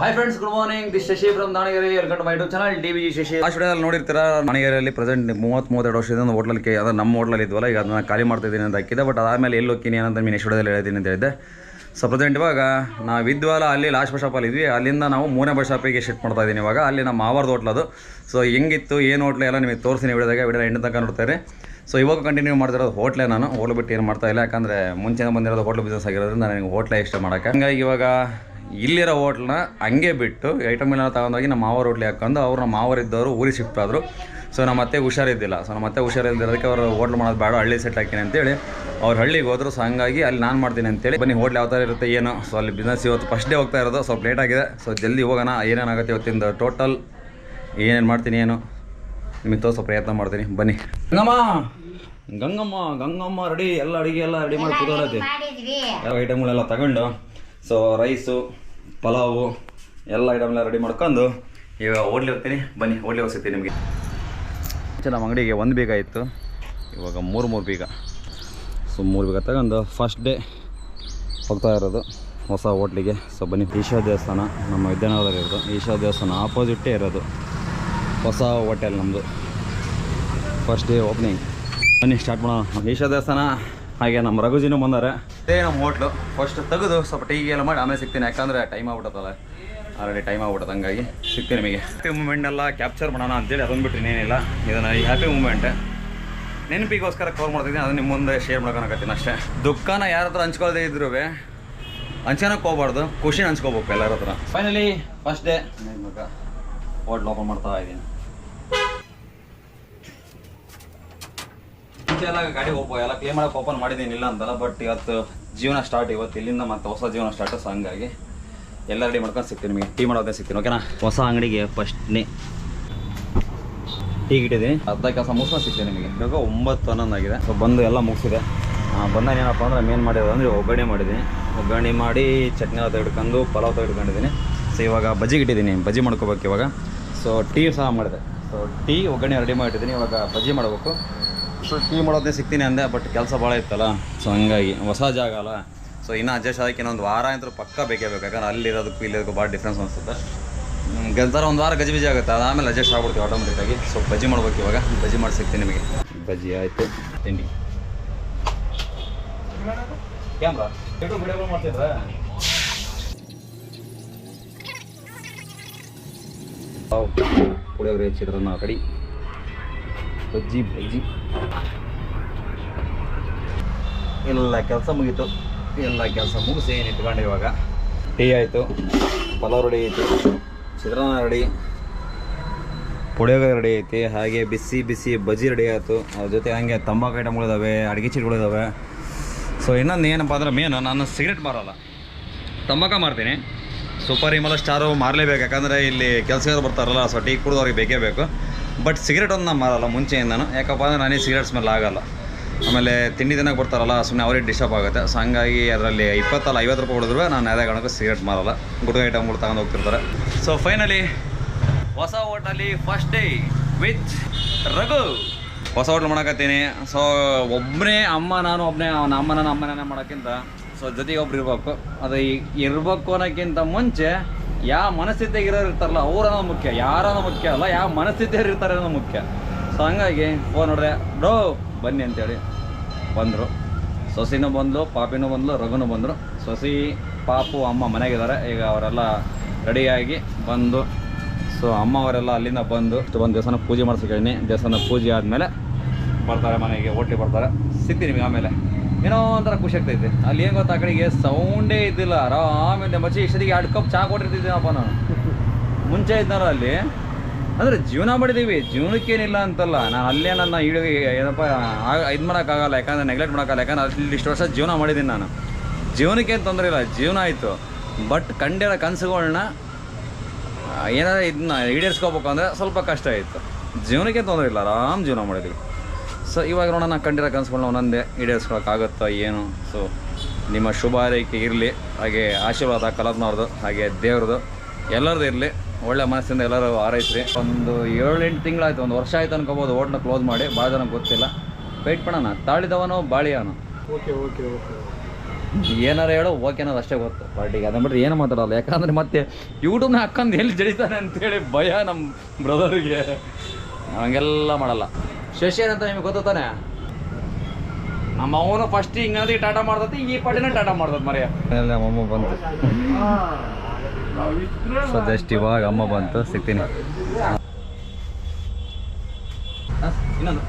Hi friends good morning this Shashi from Davanagere welcome my YouTube channel D V Shashi ಆ ಸ್ಟುಡಿಯೋದಲ್ಲಿ ನೋಡಿರ್ತೀರಾ ದಾವಣಗೆರೆಯಲ್ಲಿ present ಮೂವತ್ತು ಮೂವತ್ತೆರಡು ವರ್ಷದಿಂದ ಒಂದು ಹೋಟ್ಲಲ್ಲಿ ಅದು ನಮ್ಮ ಹೋಟ್ಲಲ್ಲಿ ಇದ್ವಲ್ಲ, ಈಗ ಅದನ್ನ ಖಾಲಿ ಮಾಡ್ತಾ ಇದ್ದೀನಿ ಅಂತ ಹಾಕಿದೆ ಬಟ್ ಅದಾದಮೇಲೆ ಎಲ್ಲಿ ಹೋಗ್ತೀನಿ ಏನಂತ ಮೀನು ಸ್ಟುಡಿಯೋದಲ್ಲಿ ಹೇಳ್ತೀನಿ ಅಂತ ಹೇಳಿದ್ದೆ. ಸೊ ಪ್ರೆಸೆಂಟ್ ಇವಾಗ, ನಾವು ಇದ್ವಲ್ಲ, ಅಲ್ಲಿ ಲಾಸ್ಟ್ ಬಸ್ ಶಾಪಲ್ಲಿ ಇದ್ವಿ, ಅಲ್ಲಿಂದ ನಾವು ಮೂರನೇ ಬಸ್ ಶಾಪಿಗೆ ಶಿಫ್ಟ್ ಮಾಡ್ತಾ ಇದ್ದೀನಿ ಇವಾಗ. ಅಲ್ಲಿ ನಮ್ಮ ಆವರ್ದು ಹೋಟ್ಲ್ ಅದು. ಸೊ ಹೆಂಗಿತ್ತು, ಏನು ಹೋಟ್ಲು ಎಲ್ಲ ನಿಮಗೆ ತೋರಿಸ್ತೀನಿ ವಿಡಿಯೋದಾಗ ವಿಡಿಯೋ ಎಂಟು ತನಕ ನೋಡ್ತಾರೆ ಸೊ ಇವಾಗ ಕಂಟಿನ್ಯೂ ಮಾಡ್ತಿರೋದು ಹೋಟ್ಲೇ ನಾನು. ಹೋಟ್ಲು ಬಿಟ್ಟು ಏನು ಮಾಡ್ತಾ ಇಲ್ಲ, ಯಾಕಂದರೆ ಮುಂಚೆ ಬಂದಿರೋದು ಹೋಟ್ಲು ಬಿಸ್ನೆಸ್ ಆಗಿರೋದ್ರಿಂದ ನನಗೆ ಹೋಟ್ಲೇ ಇಷ್ಟ ಮಾಡೋಕ್ಕೆ. ಹಂಗಾಗಿ ಇವಾಗ ಇಲ್ಲಿರೋ ಹೋಟ್ಲನ್ನ ಹಂಗೆ ಬಿಟ್ಟು ಐಟಮ್ ಎಲ್ಲ ತಗೊಂಡೋಗಿ ನಮ್ಮ ಮಾವರ ಹೋಟ್ಲಿಗೆ ಹಾಕೊಂಡು ಅವ್ರು ನಮ್ಮ ಮಾವರಿದ್ದವರು ಊರಿಗೆ ಶಿಫ್ಟ್ ಆದರು. ಸೊ ನಮ್ಮ ಮತ್ತೆ ಹುಷಾರಿದ್ದಿಲ್ಲ. ಸೊ ನಮ್ಮ ಮತ್ತೆ ಹುಷಾರಿಲ್ದಿರೋದಕ್ಕೆ ಅವರು ಹೋಟ್ಲ್ ಮಾಡೋದು ಬೇಡ ಹಳ್ಳಿ ಸೆಟ್ ಹಾಕಿನಿ ಅಂತೇಳಿ ಅವ್ರು ಹಳ್ಳಿಗೆ ಹೋದ್ರು. ಸೊ ಹಂಗಾಗಿ ಅಲ್ಲಿ ನಾನು ಮಾಡ್ತೀನಿ ಅಂತೇಳಿ ಬನ್ನಿ ಹೋಟ್ಲ್ ಯಾವ ಥರ ಇರುತ್ತೆ ಏನು? ಸೊ ಅಲ್ಲಿ ಬಿಸ್ನೆಸ್ ಇವತ್ತು ಫಸ್ಟ್ ಡೇ ಹೋಗ್ತಾ ಇರೋದು. ಸ್ವಲ್ಪ ಲೇಟ್ ಆಗಿದೆ. ಸೊ ಜಲ್ದಿ ಹೋಗೋಣ. ಏನೇನಾಗುತ್ತೆ ಇವತ್ತಿಂದ ಟೋಟಲ್ ಏನೇನು ಮಾಡ್ತೀನಿ ಏನು? ನಿಮಗೆ ತೋರಿಸೋ ಪ್ರಯತ್ನ ಮಾಡ್ತೀನಿ. ಬನ್ನಿ. ಗಂಗಮ್ಮ! ಗಂಗಮ್ಮ ಗಂಗಮ್ಮ ರೆಡಿ ಎಲ್ಲ ಅಡುಗೆ ಎಲ್ಲ ರೆಡಿ ಮಾಡಿ ಯಾವ ಐಟಮ್ಗಳೆಲ್ಲ ತಗೊಂಡು? ಸೊ ರೈಸು ಪಲಾವು ಎಲ್ಲ ಐಟಮ್ನೆಲ್ಲ ರೆಡಿ ಮಾಡ್ಕೊಂಡು ಈಗ ಓಡ್ಲಿ ಹೋಗ್ತೀನಿ. ಬನ್ನಿ, ಓಡ್ಲಿ ಹೋಗ್ತೀನಿ ನಿಮಗೆ. ನಮ್ಮ ಅಂಗಡಿಗೆ ಒಂದು ಬೀಗ ಇತ್ತು. ಇವಾಗ ಮೂರು ಮೂರು ಬೀಗ. ಸೊ ಮೂರು ಬೀಗ ತಗೊಂಡು ಫಸ್ಟ್ ಡೇ ಹೋಗ್ತಾ ಇರೋದು. ಹೊಸ ಹೋಟ್ಲಿಗೆ. ಸೊ ಬನ್ನಿ, ಈಶಾ ದೇವಸ್ಥಾನ, ನಮ್ಮ ವಿದ್ಯಾನಗರದಲ್ಲಿ ಇರೋದು. ಈಶಾ ದೇವಸ್ಥಾನ ಆಪೋಸಿಟ್ಟೇ ಇರೋದು. ಹೊಸ ಹೋಟೆಲ್ ನಮ್ಮದು ಫಸ್ಟ್ ಡೇ ಓಪನಿಂಗ್ ಬನ್ನಿ ಸ್ಟಾರ್ಟ್ ಮಾಡೋಣ. ಈಶಾ ದೇವಸ್ಥಾನ, ಹಾಗೆ ನಮ್ಮ ರಘುಜಿನೂ ಬಂದಾರೆ. ಇದೇ ನಮ್ಮ ಹೋಟ್ಲು. ಫಸ್ಟ್ ತೆಗೆದು ಸ್ವಲ್ಪ ಟೀಗೆ ಎಲ್ಲ ಮಾಡಿ ಆಮೇಲೆ ಸಿಗ್ತೀನಿ. ಯಾಕಂದರೆ ಟೈಮ್ ಆಗ್ಬಿಡತ್ತಲ್ಲ ಆಲ್ರೆಡಿ ಟೈಮ್ ಆಗ್ಬಿಡತ್ತೆ ಹಂಗಾಗಿ ಸಿಗ್ತೀನಿ ನಿಮಗೆ. ಹ್ಯಾಪಿ ಮೂಮೆಂಟ್ನೆಲ್ಲ ಕ್ಯಾಪ್ಚರ್ ಮಾಡೋಣ ಅಂತೇಳಿ ಅದೊಂದು ಬಿಟ್ಟು ಇನ್ನೇನಿಲ್ಲ. ಇದನ್ನು ಈ ಹ್ಯಾಪಿ ಮೂಮೆಂಟ್ ನೆನಪಿಗೋಸ್ಕರ ಕವರ್ ಮಾಡ್ತಿದ್ದೀನಿ. ಅದನ್ನ ನಿಮ್ಮ ಮುಂದೆ ಶೇರ್ ಮಾಡ್ಕೊಳಕತ್ತೀನಿ ಅಷ್ಟೇ. ದುಃಖನ ಯಾರ ಹತ್ರ ಹಂಚ್ಕೊಳ್ದೇ ಇದ್ರು ಹಂಚ್ಕೊಳಕ್ಕೆ ಹೋಗ್ಬಾರ್ದು. ಖುಷಿನ ಹಂಚ್ಕೋಬೇಕು ಎಲ್ಲರ ಹತ್ರ. ಫೈನಲಿ ಫಸ್ಟ್ ಡೇ ಮಗ ಹೋಟ್ಲ್ ಓಪನ್ ಮಾಡ್ತಾ ಇದ್ದೀನಿ. ಮುಂಚೆ ಎಲ್ಲ ಗಾಡಿ ಓಪ ಎಲ್ಲ ಕ್ಲೀನ್ ಮಾಡಕ್ಕೆ ಓಪನ್ ಮಾಡಿದ್ದೀನಿ ಇಲ್ಲ ಅಂತಲ್ಲ ಬಟ್ ಇವತ್ತು ಜೀವನ ಸ್ಟಾರ್ಟ್ ಇವತ್ತು ಇಲ್ಲಿಂದ ಮತ್ತೆ ಹೊಸ ಜೀವನ ಸ್ಟಾರ್ಟ್ ಸೊ ಹಂಗಾಗಿ ಎಲ್ಲ ರೆಡಿ ಮಾಡ್ಕೊಂಡು ಸಿಗ್ತೀನಿ ನಿಮಗೆ ಟೀ ಮಾಡೋದೇ ಸಿಗ್ತೀನಿ ಓಕೆನಾ ಹೊಸ ಅಂಗಡಿಗೆ ಫಸ್ಟ್ನೇ ಟೀ ಇಟ್ಟಿದ್ದೀನಿ. ಅರ್ಧ ಕೆಲಸ ಮುಗಿಸ್ಕೊಂಡು ಸಿಗ್ತೀನಿ ನಿಮಗೆ. ಇವಾಗ ಒಂಬತ್ತು ಹನ್ನೊಂದು ಆಗಿದೆ. ಸೊ ಬಂದು ಎಲ್ಲ ಮುಗಿಸಿದೆ. ಬಂದಾಗ ಏನಪ್ಪ ಅಂದರೆ ಮೇನ್ ಮಾಡಿರೋದು ಅಂದರೆ ಒಗ್ಗರಣೆ ಮಾಡಿದ್ದೀನಿ. ಒಗ್ಗರಣೆ ಮಾಡಿ ಚಟ್ನಿ ಎಲ್ಲ ತೆಗೆದುಕೊಂಡು ಪಲಾವ್ ತೆಗೆದುಕೊಂಡಿದ್ದೀನಿ. ಸೊ ಇವಾಗ ಬಜ್ಜಿಗೆ ಇಟ್ಟಿದ್ದೀನಿ ಬಜ್ಜಿ ಮಾಡ್ಕೋಬೇಕು ಇವಾಗ. ಸೊ ಟೀ ಸಹ ಮಾಡಿದೆ. ಸೊ ಟೀ ಒಗ್ಗರಣೆ ರೆಡಿ ಮಾಡಿಟ್ಟಿದ್ದೀನಿ. ಇವಾಗ ಬಜ್ಜಿ ಮಾಡಬೇಕು. ಸೊ ಟೀ ಮಾಡೋದೇ ಸಿಗ್ತೀನಿ ಅಂದೆ ಬಟ್ ಕೆಲಸ ಭಾಳ ಇತ್ತಲ್ಲ ಸೊ ಹಂಗಾಗಿ ಹೊಸ ಜಾಗ ಅಲ್ಲ. ಸೊ ಇನ್ನೂ ಅಡ್ಜಸ್ಟ್ ಆಗೋಕ್ಕೆ ಇನ್ನೊಂದು ವಾರ ಅಂತೂ ಪಕ್ಕ ಬೇಕೇ ಬೇಕು, ಯಾಕಂದ್ರೆ ಅಲ್ಲಿರೋದಕ್ಕೂ ಇಲ್ಲಿರೋದಕ್ಕೂ ಭಾಳ ಡಿಫ್ರೆನ್ಸ್ ಅನಿಸುತ್ತೆ. ಗೆಲ್ತಾರ ಒಂದು ವಾರ ಗಜಿ ಬಿಜಿ ಆಗುತ್ತೆ, ಅದಾದಮೇಲೆ ಅಡ್ಜಸ್ಟ್ ಆಗ್ಬಿಡ್ತೀವಿ ಆಟೋಮೆಟಿಕ್ಕಾಗಿ ಸೊ ಬಜ್ಜಿ ಮಾಡ್ಬೇಕು ಇವಾಗ, ಬಜ್ಜಿ ಮಾಡಿ ಸಿಗ್ತೀನಿ ನಿಮಗೆ. ಬಜ್ಜಿ ಆಯಿತು, ತಿಂಡಿ. ಕ್ಯಾಮ್ರಾ ಮಾಡ್ತಿದ್ರ? ಪುಳಿಯೋಗರೆ ನಾವು ಕಡಿ. ಬಜ್ಜಿ ಬಜ್ಜಿ ಎಲ್ಲ ಕೆಲಸ ಮುಗೀತು. ಎಲ್ಲ ಕೆಲಸ ಮುಗಿಸಿ ಏನು ಇಟ್ಕೊಂಡು ಇವಾಗ? ಟೀ ಆಯಿತು. ಪಲಾವ್ ರೆಡಿ ಆಯಿತು ಚಿತ್ರಾನ್ನ ರೆಡಿ. ಪುಳಿಯೋಗರೆ ರೆಡಿ ಐತಿ. ಹಾಗೆ ಬಿಸಿ ಬಿಸಿ ಬಜ್ಜಿ ರೆಡಿ ಆಯಿತು. ಅದ್ರ ಜೊತೆ ಹಂಗೆ ತಂಬಾಕು ಐಟಮ್ಗಳಿದ್ದಾವೆ ಅಡುಗೆ ಚೀಲಗಳಿದಾವೆ ಸೊ ಇನ್ನೊಂದು ಏನಪ್ಪ ಅಂದ್ರೆ ಮೇನು ನಾನು ಸಿಗರೆಟ್ ಮಾರಲ್ಲ. ತಂಬಾಕ ಮಾರ್ತೀನಿ. ಸೂಪರ್ ಹಿಮಲ ಸ್ಟಾರು ಮಾರಲೇಬೇಕು. ಯಾಕಂದರೆ ಇಲ್ಲಿ ಕೆಲಸಗಾರರು ಬರ್ತಾರಲ್ಲ ಸೊ ಟೀ ಕುಡಿದವ್ರಿಗೆ ಬೇಕೇ ಬೇಕು. ಬಟ್ ಸಿಗರೇಟ್ ಒಂದು ನಾನು ಮಾರಲ್ಲ ಮುಂಚೆಯಿಂದನು ಯಾಕಪ್ಪ ಅಂದರೆ ನಾನೇ ಸಿಗರೇಟ್ ಸ್ಮೆಲ್ ಆಗಲ್ಲ. ಆಮೇಲೆ ತಿಂಡಿ ತಿನ್ನಕ್ಕೆ ಬರ್ತಾರಲ್ಲ ಸುಮ್ಮನೆ ಅವ್ರಿಗೆ ಡಿಸ್ಟರ್ಬ್ ಆಗುತ್ತೆ. ಸೊ ಹಂಗಾಗಿ ಅದರಲ್ಲಿ ಇಪ್ಪತ್ತಲ್ಲ ಐವತ್ತು ರೂಪಾಯಿ ಹೊಡೆದ್ರು ನಾನು ಅದೇ ಕಾರಣಕ್ಕೂ ಸಿಗರೇಟ್ ಮಾರಲ್ಲ. ಗುಡ್ಗ ಐಟಮ್ಗಳು ತಗೊಂಡು ಹೋಗ್ತಿರ್ತಾರೆ. ಸೊ ಫೈನಲಿ ಹೊಸ ಹೋಟಲ್ಲಿ ಫಸ್ಟ್ ಡೇ ವಿತ್ ರಘು. ಹೊಸ ಹೋಟ್ಲ್ ಮಾಡಕತ್ತೀನಿ. ಸೊ ಒಬ್ಬನೇ ಅಮ್ಮ, ನಾನು ಒಬ್ಬನೇ ಅವನ ಅಮ್ಮ ಅಮ್ಮನೇ ನಾನೇ ಮಾಡೋಕ್ಕಿಂತ ಸೊ ಜೊತೆಗೆ ಒಬ್ರು ಇರ್ಬೇಕು. ಅದು ಇರ್ಬೇಕು ಅನ್ನೋಕ್ಕಿಂತ ಮುಂಚೆ ಯಾವ ಮನಸ್ಥಿತಿಯಾಗ ಇರೋರು ಇರ್ತಾರಲ್ಲ, ಅವ್ರನ್ನ ಮುಖ್ಯ. ಯಾರನ್ನ ಮುಖ್ಯ ಅಲ್ಲ, ಯಾವ ಮನಸ್ಥಿತಿಯವ್ರು ಇರ್ತಾರೆ ಅನ್ನೋ ಮುಖ್ಯ. ಸೊ ಹಂಗಾಗಿ ಫೋನ್ ನೋಡ್ರೆ ಡೋ ಬನ್ನಿ ಅಂತೇಳಿ. ಬಂದರು. ಸೊಸಿನೂ ಬಂದಳು ಪಾಪಿನೂ ಬಂದಳು ರಘುನೂ ಬಂದರು. ಸೊಸಿ, ಪಾಪು, ಅಮ್ಮ ಮನೆಗಿದ್ದಾರೆ. ಈಗ ಅವರೆಲ್ಲ ರೆಡಿಯಾಗಿ ಬಂದು ಸೊ ಅಮ್ಮ ಅವರೆಲ್ಲ ಅಲ್ಲಿಂದ ಬಂದು ಬಂದು ದೇವಸ್ಥಾನ ಪೂಜೆ ಮಾಡಿಸ್ಕೊಳ್ಳಿ ದೇವಸ್ಥಾನ ಪೂಜೆ ಆದಮೇಲೆ ಬರ್ತಾರೆ ಮನೆಗೆ ಒಟ್ಟಿಗೆ ಬರ್ತಾರೆ. ಸಿಗ್ತೀನಿ ನಿಮಗೆ ಆಮೇಲೆ. ಏನೋ ಒಂಥರ ಖುಷಿ ಆಗ್ತೈತೆ. ಅಲ್ಲಿ ಏನು ಗೊತ್ತಾ ಕಡೆಗೆ ಸೌಂಡೇ ಇದ್ದಿಲ್ಲ. ಆರಾಮಿಂದ ಮಚ್ಚಿ ಇಷ್ಟೊತ್ತಿಗೆ ಎರಡು ಕಪ್ ಚಹಾ ಕೊಟ್ಟಿರ್ತಿದ್ದೀನಪ್ಪ ನಾನು. ಮುಂಚೆ ಇದ್ದಾರ ಅಲ್ಲಿ. ಅಂದರೆ ಜೀವನ ಮಾಡಿದ್ದೀವಿ ಜೀವನಕ್ಕೇನಿಲ್ಲ ಅಂತಲ್ಲ. ನಾನು ಅಲ್ಲೇ ನನ್ನ ಇಡೀ ಏನಪ್ಪ ಇದು ಮಾಡೋಕ್ಕಾಗಲ್ಲ, ಯಾಕಂದ್ರೆ ನೆಗ್ಲೆಕ್ಟ್ ಮಾಡೋಕ್ಕಾಗಲ್ಲ. ಯಾಕಂದ್ರೆ ಅಲ್ಲಿ ಇಷ್ಟು ವರ್ಷ ಜೀವನ ಮಾಡಿದ್ದೀನಿ ನಾನು. ಜೀವನಕ್ಕೆ ಏನು ತೊಂದರೆ ಇಲ್ಲ. ಜೀವನ ಆಯಿತು. ಬಟ್ ಕಂಡಿರೋ ಕನಸುಗಳನ್ನ ಏನಾದ್ರು ಇದನ್ನ ಈಡೇರಿಸ್ಕೋಬೇಕು ಅಂದರೆ ಸ್ವಲ್ಪ ಕಷ್ಟ ಇತ್ತು. ಜೀವನಕ್ಕೆ ತೊಂದರೆ ಇಲ್ಲ. ಆರಾಮ್ ಜೀವನ ಮಾಡಿದ್ವಿ. ಸೊ ಇವಾಗ ನೋಡೋಣ ಕಂಡಿರೋ ಕನಸುಗಳನ್ನ ಒಂದೊಂದೇ ಈಡೇರಿಸ್ಕೊಳಕ್ಕಾಗುತ್ತೋ ಏನು. ಸೊ ನಿಮ್ಮ ಶುಭ ಹಾರೈಕೆ ಇರಲಿ ಹಾಗೆ ಆಶೀರ್ವಾದ ಕಲಾತ್ಮವ್ರದ್ದು ಹಾಗೆ ದೇವ್ರದ್ದು. ಎಲ್ಲರದ್ದು ಇರಲಿ ಒಳ್ಳೆ ಮನಸ್ಸಿಂದ ಎಲ್ಲರೂ ಹಾರೈಸ್ರಿ. ಒಂದು ಏಳೆಂಟು ತಿಂಗಳಾಯ್ತು ಒಂದು ವರ್ಷ ಆಯ್ತು ಅನ್ಕೋಬೋದು ಹೋಟ್ನ ಕ್ಲೋಸ್ ಮಾಡಿ ಭಾಳ ಜನ ಗೊತ್ತಿಲ್ಲ. ವೆಯ್ಟ್ ಮಾಡೋಣ ತಾಳಿದವನು ಬಾಳಿಯವನು ಓಕೆ ಓಕೆ ಓಕೆ. ಏನಾರು ಹೇಳೋ ಓಕೆ ಅನ್ನೋದು ಅಷ್ಟೇ ಗೊತ್ತು. ಪಾರ್ಟಿಗೆ ಅದನ್ನ ಬಿಟ್ಟರೆ ಏನು ಮಾತಾಡೋಲ್ಲ ಯಾಕಂದ್ರೆ ಮತ್ತೆ ಯೂಟ್ಯೂಬ್ನ ಹಾಕೊಂಡು ಎಲ್ಲಿ ಜಡಿತಾನೆ ಅಂತೇಳಿ ಭಯ ನಮ್ಮ ಬ್ರದರ್ಗೆ ಹಂಗೆಲ್ಲ ಮಾಡಲ್ಲ. ಶಶಿ ಏನಂತ ನಿಮಗೆ ಗೊತ್ತಾನೆ ನಮ್ಮ ಅವನು ಫಸ್ಟ್ ಹಿಂಗಂದ್ರೆ ಟಾಟಾ ಮಾಡ್ತತಿ ಈ ಪಾಟಿನ ಟಾಟಾ ಮಾಡ್ತದ ನಮ್ಮ ಅಮ್ಮ ಬಂತು. ಸೊ ಜಸ್ಟ್ ಇವಾಗ ಅಮ್ಮ ಬಂತು ಸಿಗ್ತೀನಿ. ಇನ್ನೊಂದು.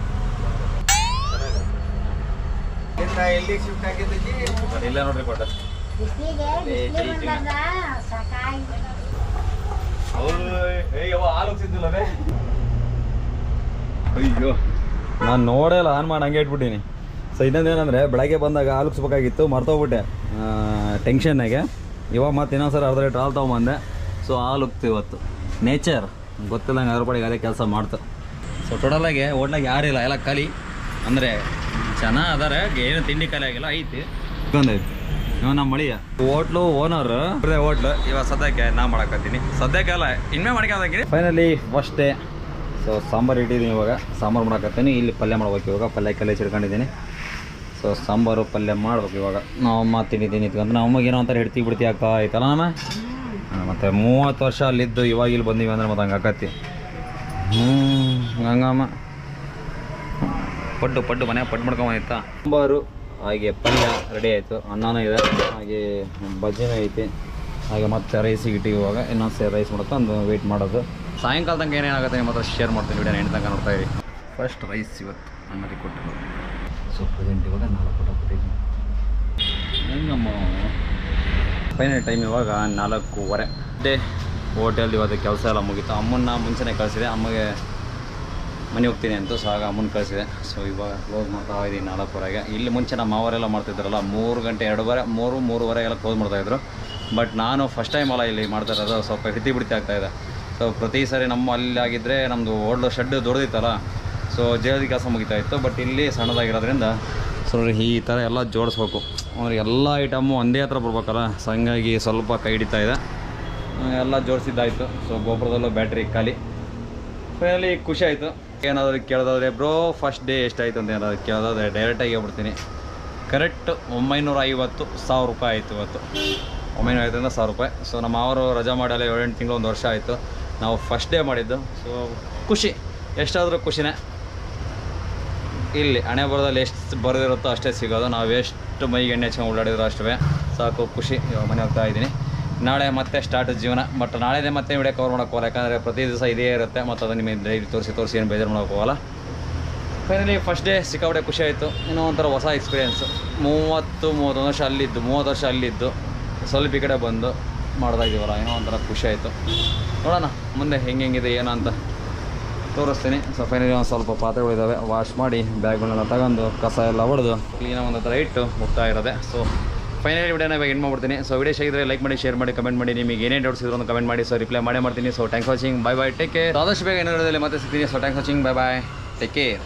ಎಲ್ಲಿ ಶಿಫ್ಟ್ ಆಗಿದ್ದಕ್ಕೆ ಇಲ್ಲ ನೋಡ್ರಿ ಕೊಟ್ಟ. ಬಿಸ್ಲಿಗೆ ಬಿಸ್ಲು ಹಾಲು ಸಾಕಾಗಿ ಅಯ್ಯೋ. ನಾನು ನೋಡೇ ಇಲ್ಲ ಆನ್ ಮಾಡಿ ಹಂಗೆ ಇಟ್ಬಿಟ್ಟೀನಿ. ಸೊ ಇನ್ನೊಂದೇನಂದರೆ ಬೆಳಗ್ಗೆ ಬಂದಾಗ ಆಲಿಸ್ಬೇಕಾಗಿತ್ತು ಮರ್ತೋಗ್ಬಿಟ್ಟೆ. ಟೆನ್ಷನ್ನಾಗೆ ಇವಾಗ ಮತ್ತೆ ಇನ್ನೊಂದ್ಸರಿ ಅರ್ಧ ಲೀಟ್ರ್ ಹಾಲು ತೊಗೊಂಬಂದೆ. ಸೊ ಹಾಲು ಉಕ್ತು ಇವತ್ತು. ನೇಚರ್ ಗೊತ್ತಿಲ್ಲಂಗೆ ಅದ್ರ ಪಡೆಗೆ ಅದೇ ಕೆಲಸ ಮಾಡ್ತು. ಸೊ ಟೋಟಲಾಗಿ ಹೋಟ್ಲಾಗ ಯಾರಿಲ್ಲ ಎಲ್ಲ ಕಲಿ ಅಂದರೆ, ಜನ ಅದಾರೆ, ಏನು ತಿಂಡಿ ಖಾಲಿ ಆಗಿಲ್ಲ, ಐತಿ. ಬಂದೈತಿ ಇವ ನಮ್ಮ ಮಳಿಯ ಹೋಟ್ಲು ಓನರ್ ಹೋಟ್ಲು ಇವಾಗ ಸದ್ಯಕ್ಕೆ ನಾ ಮಾಡಕತ್ತೀನಿ. ಸದ್ಯಕ್ಕೆ ಅಲ್ಲ, ಇನ್ಮೇ ಮಾಡ್ಕೊಂಡಾಗಿನಿ finally first day so sambar ಇಟ್ಟಿದ್ದೀನಿ ಇವಾಗ. ಸಾಂಬಾರು ಮಾಡಕತ್ತೀನಿ. ಇಲ್ಲಿ ಪಲ್ಯ ಮಾಡ್ಬೇಕು ಇವಾಗ. ಪಲ್ಯ ಕಲ್ಲೆ ಚಿಡ್ಕೊಂಡಿದ್ದೀನಿ ಸೊ ಸಾಂಬಾರು ಪಲ್ಯ ಮಾಡ್ಬೇಕು ಇವಾಗ. ನಾವು ಅಮ್ಮ ತಿಂಡಿದ್ದೀನಿ ಇಟ್ಕೊಂಡು ನಾವು ಅಮ್ಮಗೆ ಏನೋ ಅಂತಾರೆ ಹಿಡ್ತಿ ಬಿಡ್ತಿ ಅಕ್ಕ? ಆಯ್ತಲ್ಲ ನಮ್ಮ ಮತ್ತು ಮೂವತ್ತು ವರ್ಷ ಅಲ್ಲಿದ್ದು ಇವಾಗ ಇಲ್ಲಿ ಬಂದೀವಿ ಅಂದ್ರೆ ಮತ್ತೆ ಹಂಗೆ ಆಕತಿ ಹ್ಞೂ ಹಂಗಮ್ಮ ಪಡ್ಡು ಪಡ್ಡು ಮನೆ ಪಡ್ಡು ಮಾಡ್ಕೊಂಬಂದಿತ್ತಾ ಸಾಂಬಾರು, ಹಾಗೆ ಪಲ್ಯ ರೆಡಿ ಆಯಿತು. ಅನ್ನನೂ ಇದೆ. ಹಾಗೆ ಬಜ್ಜಿನೂ ಐತಿ. ಹಾಗೆ ಮತ್ತೆ ರೈಸಿಗೆ ಇಟ್ಟು ಇವಾಗ. ಇನ್ನೊಂದು ಸೇ ರೈಸ್ ಮಾಡ್ಕೊಂಡು ವೆಯ್ಟ್ ಮಾಡೋದು. ಸಾಯಂಕಾಲ ತನಕ ಏನೇನಾಗುತ್ತೆ ನಿಮ್ಮ ಹತ್ರ ಶೇರ್ ಮಾಡ್ತೀನಿ ವಿಡಿಯೋ ಎಂಟು ತನಕ ನೋಡ್ತಾ ಇರಿ. ಫಸ್ಟ್ ರೈಸ್ ಇವತ್ತು ನಮ್ಮಲ್ಲಿ ಕೊಟ್ಟರು ಸೊ ಪ್ರೆಸೆಂಟ್ ಇವಾಗ ನಾಲ್ಕು ಫೋಟೋ ಕೊಟ್ಟಿದ್ದೀನಿ. ನಮ್ಮ ಫೈನಲ್ ಟೈಮ್ ಇವಾಗ ನಾಲ್ಕೂವರೆ. ಡೇ ಹೋಟೆಲ್ ಇವತ್ತು ಕೆಲಸ ಎಲ್ಲ ಮುಗೀತು. ಅಮ್ಮನ್ನ ಮುಂಚೆನೇ ಕಳಿಸಿದೆ. ಅಮ್ಮಗೆ ಮನೆ ಹೋಗ್ತೀನಿ ಅಂತ ಸೊ ಆಗ ಅಮ್ಮನ ಕಳಿಸಿದೆ. ಸೊ ಇವಾಗ ಕ್ಲೋಸ್ ಮಾಡ್ತಾ ಇದ್ದೀನಿ ನಾಲ್ಕುವರೆಗೆ. ಇಲ್ಲಿ ಮುಂಚೆ ನಮ್ಮ ಮಾವರೆಲ್ಲ ಮಾಡ್ತಿದ್ರಲ್ಲ, ಮೂರು ಗಂಟೆ ಎರಡೂವರೆ, ಮೂರು, ಮೂರುವರೆಗೆಲ್ಲ ಕ್ಲೋಸ್ ಮಾಡ್ತಾಯಿದ್ರು ಬಟ್ ನಾನು ಫಸ್ಟ್ ಟೈಮ್ ಅಲ್ಲ ಇಲ್ಲಿ ಮಾಡ್ತಾ ಇರೋದು. ಸ್ವಲ್ಪ ಹಿತಿ ಬಿಡ್ತಿ ಆಗ್ತಾಯಿದೆ ಸೊ ಪ್ರತಿ ಸಾರಿ ನಮ್ಮ ಅಲ್ಲಿ ಆಗಿದ್ದರೆ ನಮ್ಮದು ಓಡ್ಲು ಶೆಡ್ ದೊಡ್ಡದಿತ್ತಲ್ಲ ಸೊ ಜೇಡದ ಕೆಲಸ ಮುಗಿತಾ ಇತ್ತು ಬಟ್ ಇಲ್ಲಿ ಸಣ್ಣದಾಗಿರೋದ್ರಿಂದ ಸೊ ಈ ಥರ ಎಲ್ಲ ಜೋಡಿಸ್ಬೇಕು. ಅಂದರೆ ಎಲ್ಲ ಐಟಮು ಒಂದೇ ಹತ್ರ ಬರ್ಬೇಕಲ್ಲ ಸೊ ಹಂಗಾಗಿ ಸ್ವಲ್ಪ ಕೈ ಹಿಡಿತಾ ಇದೆ. ಎಲ್ಲ ಜೋಡಿಸಿದ್ದಾಯಿತು ಸೊ ಗೋಪುರದಲ್ಲೂ ಬ್ಯಾಟ್ರಿ ಖಾಲಿ. ಫೈನಲಿ ಖುಷಿ ಆಯಿತು. ಏನಾದರೂ ಕೇಳೋದಾದ್ರೆ ಬ್ರೋ ಫಸ್ಟ್ ಡೇ ಎಷ್ಟಾಯಿತು? ಅಂತ ಏನಾದರೂ ಕೇಳೋದಾದ್ರೆ ಡೈರೆಕ್ಟಾಗಿ ಹೇಳ್ಬಿಡ್ತೀನಿ. ಕರೆಕ್ಟ್ ಒಂಬೈನೂರ ಐವತ್ತು ಸಾವಿರ ರೂಪಾಯಿ ಆಯಿತು ಇವತ್ತು. ಒಂಬೈನೂರ ಐವತ್ತರಿಂದ ಸಾವಿರ ರೂಪಾಯಿ. ಸೊ ನಮ್ಮ ಅವರು ರಜಾ ಮಾಡಲ್ಲ, ಏಳೆಂಟು ತಿಂಗಳು ಒಂದು ವರ್ಷ ಆಯಿತು. ನಾವು ಫಸ್ಟ್ ಡೇ ಮಾಡಿದ್ದು. ಸೊ ಖುಷಿ. ಎಷ್ಟಾದರೂ ಖುಷಿನೇ. ಇಲ್ಲಿ ಹಣೆ ಬರೋದಲ್ಲಿ ಎಷ್ಟು ಬರೆದಿರುತ್ತೋ ಅಷ್ಟೇ ಸಿಗೋದು. ನಾವು ಎಷ್ಟು ಮೈಗೆ ಎಣ್ಣೆ ಚೆನ್ನಾಗಿ ಓಡಾಡಿದ್ರು ಅಷ್ಟೇ ಸಾಕು, ಖುಷಿ. ಇವಾಗ ಮನೆ ಹೋಗ್ತಾ ಇದ್ದೀನಿ. ನಾಳೆ ಮತ್ತೆ ಸ್ಟಾರ್ಟ್ ಜೀವನ. ಬಟ್ ನಾಳೆದೇ ಮತ್ತೆ ವಿಡಿಯೋ ಕವರ್ ಮಾಡೋಕೆ ಹೋಗಲ್ಲ. ಯಾಕಂದರೆ ಪ್ರತಿ ದಿವಸ ಇದೇ ಇರುತ್ತೆ. ಮತ್ತು ಅದು ನಿಮಗೆ ಡೈಲಿ ತೋರಿಸಿ ತೋರಿಸಿ ಏನು ಬೇಜಾರು ಮಾಡೋಕೆ ಹೋಗಲ್ಲ. ಫೈನಲಿ ಫಸ್ಟ್ ಡೇ ಸಿಕ್ಕಾಪಟ್ಟೆ ಖುಷಿ ಆಯಿತು. ಇನ್ನೂ ಒಂಥರ ಹೊಸ ಎಕ್ಸ್ಪೀರಿಯೆನ್ಸು ಮೂವತ್ತು, ಮೂವತ್ತೊಂದು ವರ್ಷ ಅಲ್ಲಿದ್ದು, ಮೂವತ್ತು ವರ್ಷ ಅಲ್ಲಿದ್ದು. ಸ್ವಲ್ಪ ಈ ಕಡೆ ಬಂದು ಮಾಡ್ತಾ ಇದೀವಲ್ಲ, ಏನೋ ಒಂಥರ ಖುಷಿ ಆಯಿತು. ನೋಡೋಣ. ಮುಂದೆ ಹೆಂಗೆ ಹೆಂಗಿದೆ, ಏನೋ ಅಂತ ತೋರಿಸ್ತೀನಿ. ಸೊ ಫೈನಲಿ ಒಂದು ಸ್ವಲ್ಪ ಪಾತ್ರೆಗಳಿದ್ದಾವೆ ವಾಶ್ ಮಾಡಿ, ಬ್ಯಾಗ್ಗಳನ್ನೆಲ್ಲ ತಗೊಂಡು, ಕಸ ಎಲ್ಲ ಹೊಡೆದು ಕ್ಲೀನಾಗಿ ಒಂದು ಥರ ಇಟ್ಟು ಹೋಗ್ತಾ ಇರೋದೆ. ಸೊ ಫೈನಲಿ ವಿಡಿಯೋನ ಇವಾಗ ಎಂಡ್ ಮಾಡ್ಬಿಡ್ತೀನಿ. ಸೊ ವಿಡಿಯೋ ಶೇಗಿದ್ರೆ ಲೈಕ್ ಮಾಡಿ ಶೇರ್ ಮಾಡಿ ಕಮೆಂಟ್ ಮಾಡಿ. ನಿಮಗೆ ಏನೇ ಡೌಟ್ಸ್ ಇದ್ರು ಒಂದು ಕಮೆಂಟ್ ಮಾಡಿ. ಸೊ ರಿಪ್ಲೈ ಮಾಡೇ ಮಾಡ್ತೀನಿ. So thanks watching bye bye take care ಆದಷ್ಟು ಬೇಗ ಏನಾದರೂ ಮತ್ತೆ ಸಿಗ್ತೀನಿ. So thanks watching bye bye take care